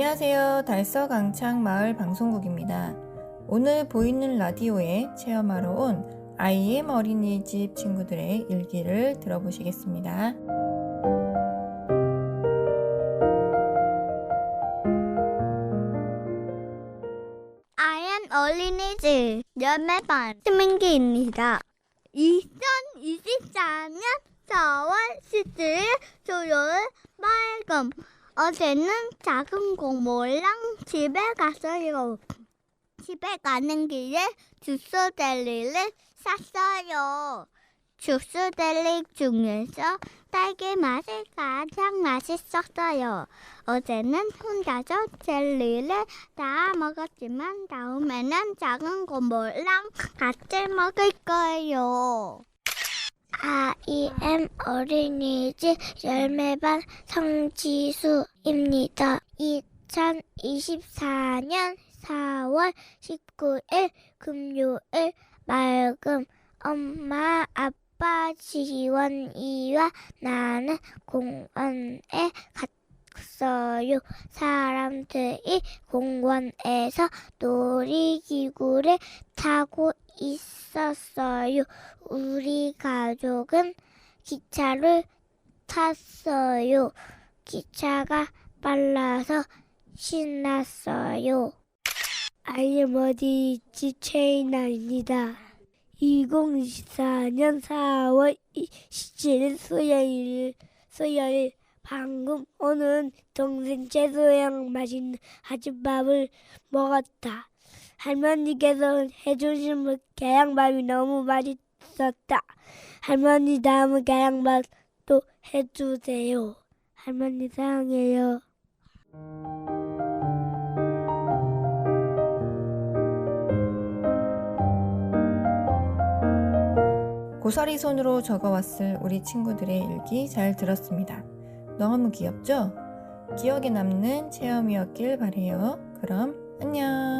안녕하세요. 달서 강창 마을 방송국입니다. 오늘 보이는 라디오에 체험하러 온 아이엠 어린이집 친구들의 일기를 들어보시겠습니다. 아이엠 어린이집 열매반 시민기입니다. 2024년 4월 17일 토요일 맑음 어제는 작은 고모랑 집에 갔어요. 집에 가는 길에 주스 델리를 샀어요. 주스 델리 중에서 딸기 맛이 가장 맛있었어요. 어제는 혼자서 젤리를 다 먹었지만 다음에는 작은 고모랑 같이 먹을 거예요. 아이엠 어린이집 열매반 성지수입니다. 2024년 4월 19일 금요일 맑음 엄마 아빠 지원이와 나는 공원에 갔어요. 사람들이 공원에서 놀이기구를 타고 있었어요. 우리 가족은 기차를 탔어요. 기차가 빨라서 신났어요. 있지 최인아입니다. 2024년 4월 27일 수요일 수요일 방금 오는 동생 채소랑 맛있는 아침밥을 먹었다. 할머니께서 해주신 계양밥이 너무 맛있었다. 할머니 다음은 계양밥도 해주세요. 할머니 사랑해요. 고사리 손으로 적어왔을 우리 친구들의 일기 잘 들었습니다. 너무 귀엽죠? 기억에 남는 체험이었길 바래요. 그럼 안녕.